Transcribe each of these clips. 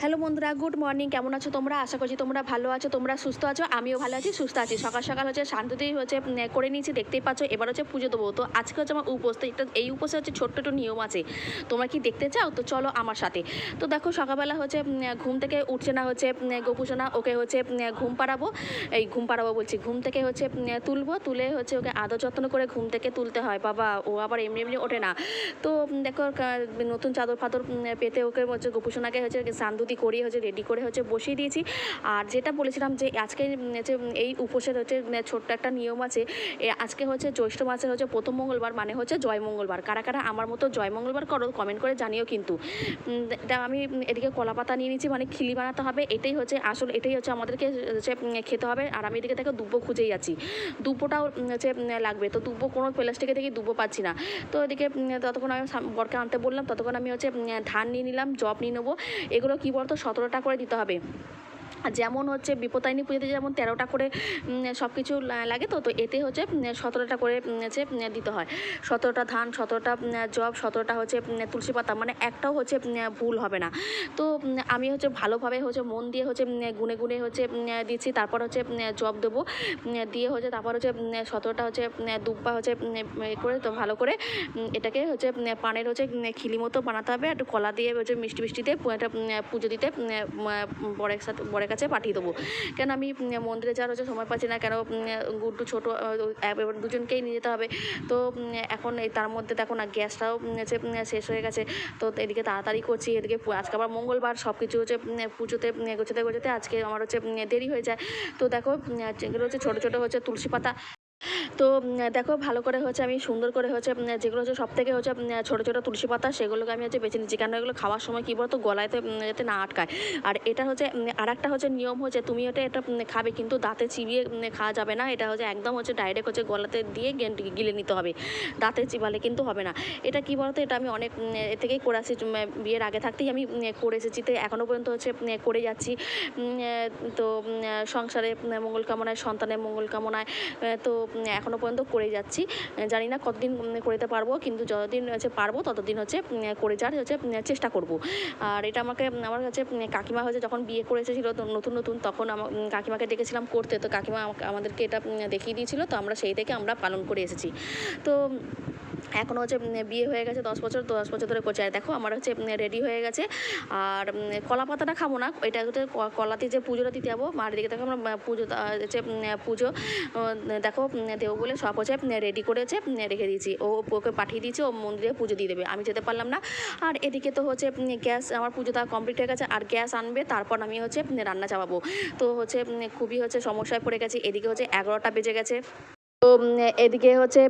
Hello বন্ধুরা, good morning. কেমন আছো তোমরা? আশা করছি তোমরা ভালো আছো, তোমরা সুস্থ আছো, আমিও ভালো আছি, সুস্থ আছি। সকাল সকাল হচ্ছে শান্তিতেই হচ্ছে করে নিয়েছি, দেখতেই পাচ্ছ, এবার হচ্ছে পুজো দেবো। তো আজকে হচ্ছে আমার উপোস, তো একটা এই উপোসে হচ্ছে ছোট্ট একটু নিয়ম আছে। তোমরা কি দেখতে চাও? তো চলো আমার সাথে। তো দেখো সকালবেলা হচ্ছে ঘুম থেকে উঠছে না হচ্ছে গোপুসোনা, ওকে হচ্ছে ঘুম পাড়াবো। এই ঘুম পাড়াবো বলছি, ঘুম থেকে হচ্ছে তুলবো, তুলে হচ্ছে ওকে আদর যত্ন করে ঘুম থেকে তুলতে হয়। বাবা, ও আবার এমনি এমনি ওঠে না। তো দেখো নতুন চাদর ফাদর পেতে ওকে হচ্ছে গোপুসোনাকে হচ্ছে সান্দুতি করিয়ে হচ্ছে রেডি করে হচ্ছে বসিয়ে দিয়েছি। আর যেটা বলেছিলাম যে, আজকে যে এই উপোসের হচ্ছে ছোট্ট একটা নিয়ম আছে আজকে হচ্ছে জ্যৈষ্ঠ মাসের হচ্ছে প্রথম মঙ্গলবার মানে হচ্ছে জয় মঙ্গলবার। কারা কারা আমার মতো জয় মঙ্গলবার করো কমেন্ট করে জানিও কিন্তু। এটা আমি এদিকে কলা পাতা নিয়ে নিচ্ছি মানে খিলি বানাতে হবে, এটাই হচ্ছে আসল, এটাই হচ্ছে আমাদেরকে হচ্ছে খেতে হবে। আর আমি এদিকে দেখো দুব্বো খুঁজেই আছি দুব্বোটাও হচ্ছে লাগবে। তো দুব্বো কোনো প্লাস্টিকে থেকে দুব্বো পাচ্ছি না। তো এদিকে ততক্ষণ আমি বরকে আনতে বললাম, ততক্ষণ আমি হচ্ছে ধান নিয়ে নিলাম, জব নিয়ে নেব। এগুলো কী বলতো টাকা করে দিতে হবে। যেমন হচ্ছে বিপদায়নী পুজোতে যেমন তেরোটা করে সব কিছু লাগে তো তো এতে হচ্ছে সতেরোটা করে হচ্ছে দিতে হয় সতেরোটা ধান সতেরোটা জব সতেরোটা হচ্ছে তুলসী পাতা মানে একটাও হচ্ছে ভুল হবে না তো আমি হচ্ছে ভালোভাবে হচ্ছে মন দিয়ে হচ্ছে গুনে গুনে হচ্ছে দিচ্ছি তারপর হচ্ছে জব দেবো দিয়ে হচ্ছে তারপর হচ্ছে সতেরোটা হচ্ছে দুব্বা হচ্ছে করে তো ভালো করে এটাকে হচ্ছে পানের হচ্ছে খিলি মতো বানাতে হবে একটু কলা দিয়ে হচ্ছে মিষ্টি মিষ্টি দিয়ে পু- একটা পুজো দিতে বরের সাথে বরের কাছে পাঠিয়ে দেবো। কেন আমি মন্দিরে যাওয়ার হচ্ছে সময় পাচ্ছি না, কেন গুড্ডু ছোটো এবার দুজনকেই নিয়ে যেতে হবে। তো এখন তার মধ্যে দেখো না, গ্যাসটাও হচ্ছে শেষ হয়ে গেছে। তো এদিকে তাড়াতাড়ি করছি, এদিকে আজকে আবার মঙ্গলবার সব কিছু হচ্ছে পুজোতে গোছাতে গোছাতে আজকে আমার হচ্ছে দেরি হয়ে যায়। তো দেখো এগুলো হচ্ছে ছোটো ছোটো হচ্ছে তুলসী পাতা তো দেখো ভালো করে হচ্ছে আমি সুন্দর করে হচ্ছে যেগুলো হচ্ছে সব থেকে হচ্ছে ছোটো ছোটো তুলসী পাতা সেগুলোকে আমি হচ্ছে বেছে নিচ্ছি। কেন এগুলো খাওয়ার সময় কী বলতো উম, যাতে না আটকায়। আর এটা হচ্ছে আর একটা হচ্ছে নিয়ম হচ্ছে তুমি এটা এটা খাবে কিন্তু দাঁতে চিবিয়ে খাওয়া যাবে না। এটা হচ্ছে একদম হচ্ছে ডাইরেক্ট হচ্ছে গলাতে দিয়ে গিলে নিতে হবে। দাঁতে চিবালে কিন্তু হবে না। এটা কি বলতো এটা আমি অনেক এ থেকেই করে আসছি বিয়ের আগে থাকতেই আমি করে এসেছি। তো এখনও পর্যন্ত হচ্ছে করে যাচ্ছি। তো সংসারে মঙ্গল কামনায় সন্তানের মঙ্গল কামনায় তো উম, এখনও পর্যন্ত করে যাচ্ছি। জানি না কতদিন করতে পারব, কিন্তু যতদিন হচ্ছে পারব, ততদিন হচ্ছে করে যাওয়ার হচ্ছে চেষ্টা করব। আর এটা আমাকে আমার কাছে কাকিমা হচ্ছে যখন বিয়ে করে এসেছিল নতুন নতুন, তখন আমার কাকিমাকে ডেকেছিলাম করতে, তো কাকিমা আমাদেরকে এটা দেখিয়ে দিয়েছিলো, তো আমরা সেই থেকে আমরা পালন করে এসেছি। তো এখনও হচ্ছে বিয়ে হয়ে গেছে দশ বছর দশ বছর ধরে করছে। আর দেখো, আমার হচ্ছে রেডি হয়ে গেছে। আর কলা পাতাটা খাব না, এটা হচ্ছে কলাতে যে পুজোটা দিতে যাব, মার দিকে দেখো আমরা পুজো হচ্ছে পুজো দেখো দেবো বলে সব হচ্ছে রেডি করেছে রেখে দিয়েছি। ও, ওকে পাঠিয়ে দিয়েছে, ও মন্দিরে পুজো দিয়ে দেবে। আমি যেতে পারলাম না। আর এদিকে তো হচ্ছে গ্যাস, আমার পুজোটা কমপ্লিট হয়ে গেছে, আর গ্যাস আনবে, তারপর আমি হচ্ছে রান্না চাপাবো। তো হচ্ছে খুবই হচ্ছে সমস্যায় পড়ে গেছি। এদিকে হচ্ছে এগারোটা বেজে গেছে। তো এদিকে হচ্ছে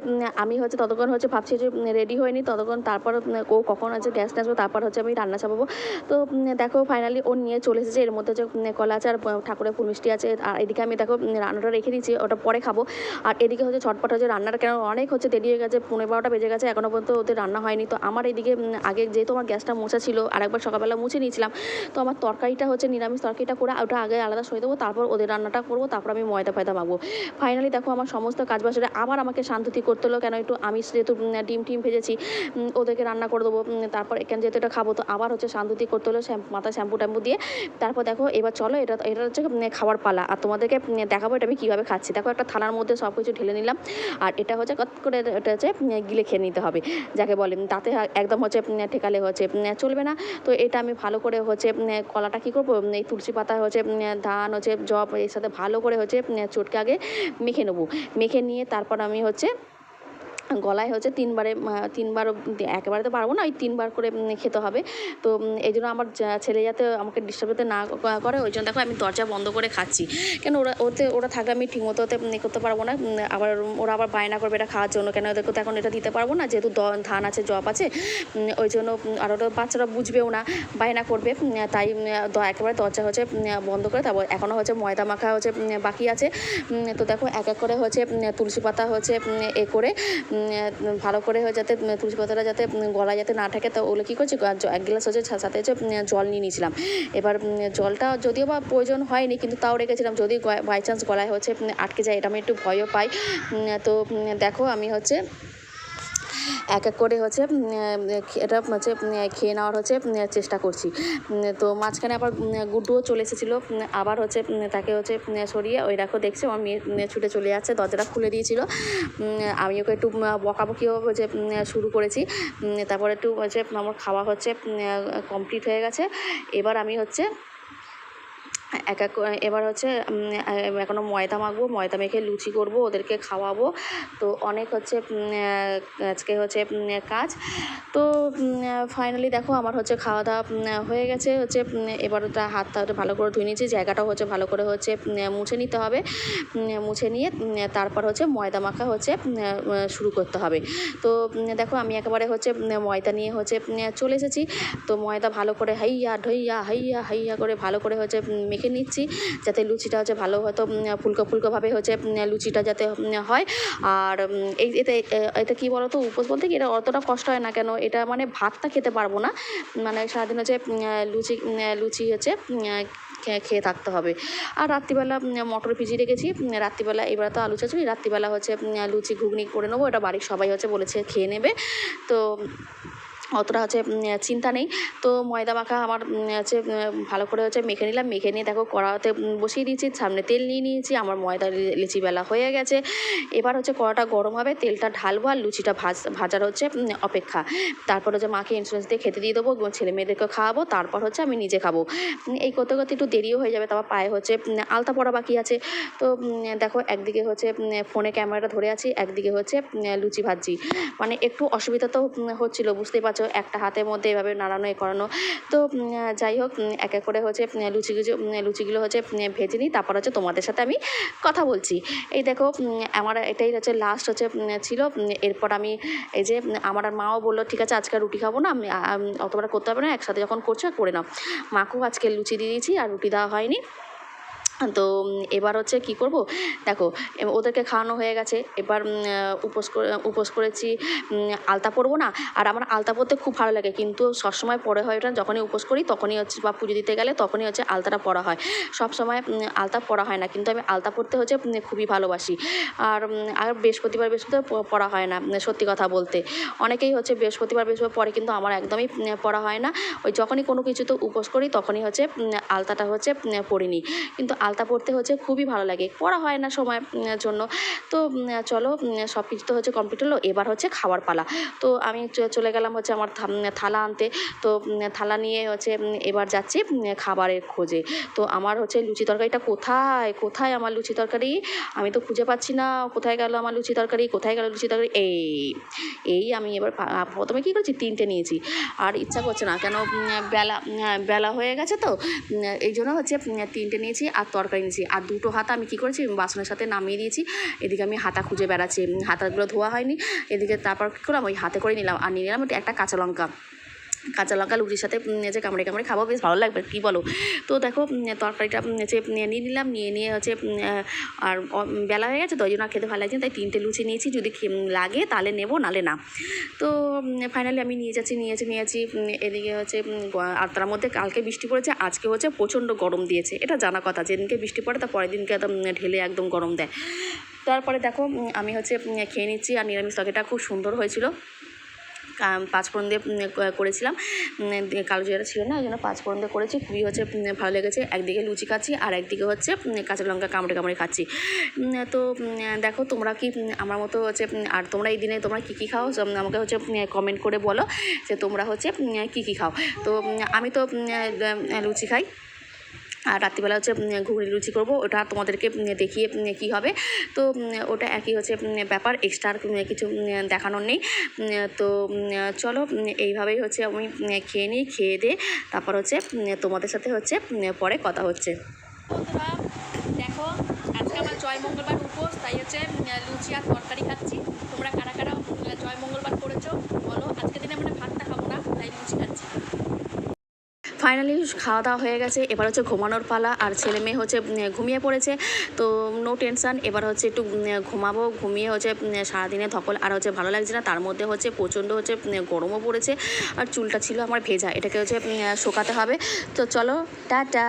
আমি হচ্ছে ততক্ষণ হচ্ছে ভাবছি যে রেডি হয়নি। ততক্ষণ তারপর ও কখন আছে গ্যাস আসবে তারপর হচ্ছে আমি রান্না চাপাবো তো দেখো ফাইনালি ও নিয়ে চলে এসেছে। এর মধ্যে উম, কলা আছে আর ঠাকুরের ফুল মিষ্টি আছে। আর এদিকে আমি দেখো রান্নাটা রেখে দিয়েছি। ওটা পরে খাব। আর এদিকে হচ্ছে ছটপট হচ্ছে রান্নাটা কেন অনেক হচ্ছে দেরি হয়ে গেছে। পনেরো বারোটা বেজে গেছে। এখনও পর্যন্ত ওদের রান্না হয়নি। তো আমার এদিকে আগে যেহেতু আমার গ্যাসটা মোছা ছিল আর একবার সকালবেলা মুছে নিয়েছিলাম। তো আমার তরকারিটা হচ্ছে নিরামিষ তরকারিটা করে ওটা আগে আলাদা সরিয়ে দেবো। তারপর ওদের রান্নাটা করব। তারপর আমি ময়দা ফয়দা মাখবো। ফাইনালি দেখো আমার সমস্ত কাজ বাসরে আবার আমাকে শান্তি করতে হলো, কেন একটু আমি যেহেতু ডিম টিম ভেজেছি ওদেরকে রান্না করে দেবো তারপর এখানে যেহেতু এটা খাব, তো আবার হচ্ছে শান্তি করতে হলো মাথায় শ্যাম্পু ট্যাম্পু দিয়ে, তারপর দেখো এবার চলো, এটা এটা হচ্ছে খাওয়ার পালা, আর তোমাদেরকে দেখাবো এটা আমি কীভাবে খাচ্ছি। দেখো একটা থালার মধ্যে সব কিছু ঢেলে নিলাম, আর এটা হচ্ছে কত করে, এটা হচ্ছে গিলে খেয়ে নিতে হবে, যাকে বলে তাতে একদম হচ্ছে ঠেকালে হচ্ছে চলবে না, তো এটা আমি ভালো করে হচ্ছে কলাটা কী করব এই তুলসী পাতা হচ্ছে ধান হচ্ছে জব এর সাথে ভালো করে হচ্ছে চটকে আগে মেখে নেব, মেখে নিয়ে তারপর আমি হচ্ছে গলায় হচ্ছে তিনবারে তিনবার একেবারে তো পারব না, ওই তিনবার করে খেতে হবে। তো এই জন্য আমার ছেলে যাতে আমাকে ডিস্টার্ব যাতে না করে, ওই জন্য দেখো আমি দরজা বন্ধ করে খাচ্ছি। কেন ওরা, ওতে, ওরা থাকলে আমি ঠিকমতো ওতে করতে পারব না আবার ওরা আবার বায়না করবে এটা খাওয়ার জন্য, কেন ওদেরকে তো এখন এটা দিতে পারব না, যেহেতু ধান আছে, জব আছে ওই জন্য আর ওরা বাচ্চারা বুঝবেও না, বায়না করবে তাই একেবারে দরজা হচ্ছে বন্ধ করে, তারপর এখনও হচ্ছে ময়দা মাখা হচ্ছে বাকি আছে তো দেখো এক এক করে হচ্ছে তুলসী পাতা হচ্ছে এ করে ভালো করে হয়ে যাতে তুলসী পাতাটা যাতে গলায় যাতে না থাকে, তো ওগুলো কী করছি এক গ্লাস হচ্ছে সাথে হচ্ছে জল নিয়ে নিয়েছিলাম। এবার জলটা যদিও বা প্রয়োজন হয়নি, কিন্তু তাও রেখেছিলাম। যদি বাই চান্স গলায় হচ্ছে আটকে যায়, এটা আমি একটু ভয়ও পাই। তো দেখো আমি হচ্ছে এক এক করে হচ্ছে এটা হচ্ছে খেয়ে নেওয়ার হচ্ছে চেষ্টা করছি। তো মাঝখানে আবার গুড্ডুও চলে এসেছিল আবার হচ্ছে তাকে হচ্ছে সরিয়ে ওই দেখো দেখছে, আমার মেয়ে ছুটে চলে যাচ্ছে, দরজাটা খুলে দিয়েছিল। আমি ওকে একটু বকাবকিও হচ্ছে শুরু করেছি। তারপরে একটু হচ্ছে, আমার খাওয়া হচ্ছে কমপ্লিট হয়ে গেছে। এবার আমি হচ্ছে এক এক এবার হচ্ছে এখনও ময়দা মাখবো, ময়দা মেখে লুচি করব, ওদেরকে খাওয়াবো। তো অনেক হচ্ছে আজকে হচ্ছে কাজ। তো ফাইনালি দেখো, আমার হচ্ছে খাওয়া দাওয়া হয়ে গেছে। হচ্ছে এবার ওটা হাতটা ওটা ভালো করে ধুয়ে নিয়েছি, জায়গাটাও হচ্ছে ভালো করে হচ্ছে মুছে নিতে হবে। মুছে নিয়ে তারপর হচ্ছে ময়দা মাখা হচ্ছে শুরু করতে হবে। তো দেখো, আমি একেবারে হচ্ছে ময়দা নিয়ে হচ্ছে চলে এসেছি। তো ময়দা ভালো করে হাইয়া, ঢইয়া, হাইয়া হাইয়া করে ভালো করে হচ্ছে মেখে নিচ্ছি, যাতে লুচিটা হচ্ছে ভালো হয়তো ফুলকো ফুলকোভাবে হচ্ছে লুচিটা যাতে হয়। আর এই এতে এটা কী বলো তো উপোস বলতে কি, এটা অতটা কষ্ট হয় না কেন, এটা মানে ভাতটা খেতে পারব না। মানে সারাদিন হচ্ছে লুচি লুচি হচ্ছে খেয়ে থাকতে হবে। আর রাত্রিবেলা মটর ভিজিয়ে রেখেছি রাত্রিবেলা এবার তো আলু চাচুরি, রাত্রিবেলা হচ্ছে লুচি ঘুগনি করে নেব, এটা বাড়ির সবাই হচ্ছে বলেছে খেয়ে নেবে। তো অতটা হচ্ছে চিন্তা নেই। তো ময়দা মাখা আমার হচ্ছে ভালো করে হচ্ছে মেখে নিলাম। মেখে নিয়ে দেখো কড়াতে বসিয়ে দিয়েছি, সামনে তেল নিয়ে নিয়েছি, আমার ময়দা লিচি বেলা হয়ে গেছে। এবার হচ্ছে কড়াটা গরম হবে, তেলটা ঢালবো আর লুচিটা ভাজ, ভাজার হচ্ছে অপেক্ষা। তারপর হচ্ছে মাকে ইন্স্যুরেন্স দিয়ে খেতে দিয়ে দেবো ছেলে মেয়েদেরকে খাওয়াবো, তারপর হচ্ছে আমি নিজে খাব। এই করতে করতে একটু দেরিও হয়ে যাবে, তারপর পায়ে হচ্ছে আলতা পড়া বাকি আছে। তো দেখো একদিকে হচ্ছে ফোনে ক্যামেরাটা ধরে আছি, একদিকে হচ্ছে লুচি ভাজছি। মানে একটু অসুবিধা তো হচ্ছিল, বুঝতেই পারছ একটা হাতের মধ্যে এভাবে নাড়ানো, এ করানো। তো যাই হোক এক এক করে হচ্ছে লুচি লুচিগুলো লুচিগুলো হচ্ছে ভেজে নিই। তারপর হচ্ছে তোমাদের সাথে আমি কথা বলছি। এই দেখো আমার এটাই হচ্ছে লাস্ট হচ্ছে ছিল এরপর আমি এই যে আমার আর মাও বলল, ঠিক আছে, আজকে রুটি খাব না অতবার করতে হবে না, একসাথে যখন করছ, করে নাও। মাকেও আজকে লুচি দিয়ে দিয়েছি, আর রুটি দেওয়া হয়নি। তো এবার হচ্ছে কি করব? দেখো ওদেরকে খাওয়ানো হয়ে গেছে। এবার উপোস করে, উপোস করেছি আলতা পরবো না? আর আমার আলতা পরতে খুব ভালো লাগে, কিন্তু সবসময় পরে হয় ওটা, যখনই উপোস করি তখনই হচ্ছে, বা পুজো দিতে গেলে তখনই হচ্ছে আলতাটা পরা হয়। সব সময় আলতা পরা হয় না, কিন্তু আমি আলতা পরতে হচ্ছে খুবই ভালোবাসি। আর আর বৃহস্পতিবার বৃহস্পতিবার পরা হয় না, সত্যি কথা বলতে। অনেকেই হচ্ছে বৃহস্পতিবার বৃহস্পতিবার পরে, কিন্তু আমার একদমই পরা হয় না। ওই যখনই কোনো কিছুতে উপোস করি তখনই হচ্ছে আলতাটা হচ্ছে পরিনি। কিন্তু আলতা পরতে হচ্ছে, খুবই ভালো লাগে। পড়া হয় না সময় জন্য। তো চলো সব কিছু তো হচ্ছে কমপ্লিট হলো, এবার হচ্ছে খাওয়ার পালা। তো আমি চলে গেলাম হচ্ছে আমার থালা আনতে। তো থালা নিয়ে হচ্ছে এবার যাচ্ছি খাবারের খোঁজে। তো আমার হচ্ছে লুচি তরকারিটা কোথায় কোথায় আমার লুচি তরকারি? আমি তো খুঁজে পাচ্ছি না, কোথায় গেল আমার লুচি তরকারি, কোথায় গেল লুচি তরকারি? এই এই আমি এবার প্রথমে কী করেছি? তিনটে নিয়েছি। আর ইচ্ছা করছে না, কেন বেলা বেলা হয়ে গেছে তো এই জন্য হচ্ছে তিনটে নিয়েছি। আর তরকারি নিয়েছি আর দুটো হাতা আমি কী করেছি? বাসনের সাথে নামিয়ে দিয়েছি। এদিকে আমি হাতা খুঁজে বেড়াচ্ছি। হাতাগুলো ধোয়া হয়নি। এদিকে তারপর কী করলাম? ওই হাতে করে নিলাম। আর নিয়ে নিলাম একটা কাঁচা লঙ্কা। কাঁচা লঙ্কা লুচির সাথে যে কামড়ে কামড়ে খাব, বেশ ভালো লাগবে, কী বলো? তো দেখো তরকারিটা হচ্ছে নিয়ে নিলাম, নিয়ে নিয়ে হচ্ছে আর বেলা হয়ে গেছে তো ওই খেতে ভালো লাগছে তাই তিনটে লুচি নিয়েছি, যদি লাগে তাহলে নেব নালে না। তো ফাইনালি আমি নিয়ে যাচ্ছি নিয়েছি নিয়েছি এদিকে হচ্ছে আর তার মধ্যে কালকে বৃষ্টি পড়েছে, আজকে হচ্ছে প্রচণ্ড গরম দিয়েছে, এটা জানা কথা, যেদিনকে বৃষ্টি পড়ে তার পরের দিনকে একদম ঢেলে একদম গরম দেয়। তারপরে দেখো আমি হচ্ছে খেয়ে নিচ্ছি, আর নিরামিষ তরকারিটা খুব সুন্দর হয়েছিল। পাঁচফোড়ন দিয়ে করেছিলাম। কালো জিরাটা ছিল না, ওই জন্য পাঁচফোড়ন দিয়ে করেছি। খুবই হচ্ছে ভালো লেগেছে। একদিকে লুচি খাচ্ছি, আর একদিকে হচ্ছে কাঁচা লঙ্কা কামড়ে কামড়ে খাচ্ছি। তো দেখো তোমরা কি আমার মতো হচ্ছে আর তোমরা এই দিনে তোমরা কী কী খাও? আমাকে হচ্ছে কমেন্ট করে বলো যে তোমরা হচ্ছে কী কী খাও? তো আমি তো লুচি খাই। আর রাত্রিবেলা হচ্ছে ঘুগনি লুচি করব। ওটা তোমাদেরকে দেখিয়ে কী হবে। তো ওটা একই হচ্ছে ব্যাপার। এক্সট্রা আর কিছু দেখানোর নেই। তো চলো এইভাবেই হচ্ছে আমি খেয়ে নিই, খেয়ে দিয়ে তারপর হচ্ছে তোমাদের সাথে হচ্ছে পরে কথা হচ্ছে। দেখো, আজকে আমার জয় মঙ্গলবার উপোস, তাই হচ্ছে লুচি আর তরকারি খাচ্ছি। তোমরা কারা কারা জয় মঙ্গলবার করেছ, বলো। আজকে দিনে মানে ভাতটা খাব না, তাই লুচি খাচ্ছি। ফাইনালি খাওয়া দাওয়া হয়ে গেছে। এবার হচ্ছে ঘুমানোর পালা, আর ছেলে মেয়ে হচ্ছে ঘুমিয়ে পড়েছে। তো নো টেনশান এবার হচ্ছে একটু ঘুমাবো, ঘুমিয়ে হচ্ছে সারাদিনে ধকল, আর হচ্ছে ভালো লাগছে না। তার মধ্যে হচ্ছে প্রচণ্ড হচ্ছে গরমও পড়েছে। আর চুলটা ছিল আমার ভেজা, এটাকে হচ্ছে শোকাতে হবে। তো চলো, টাটা!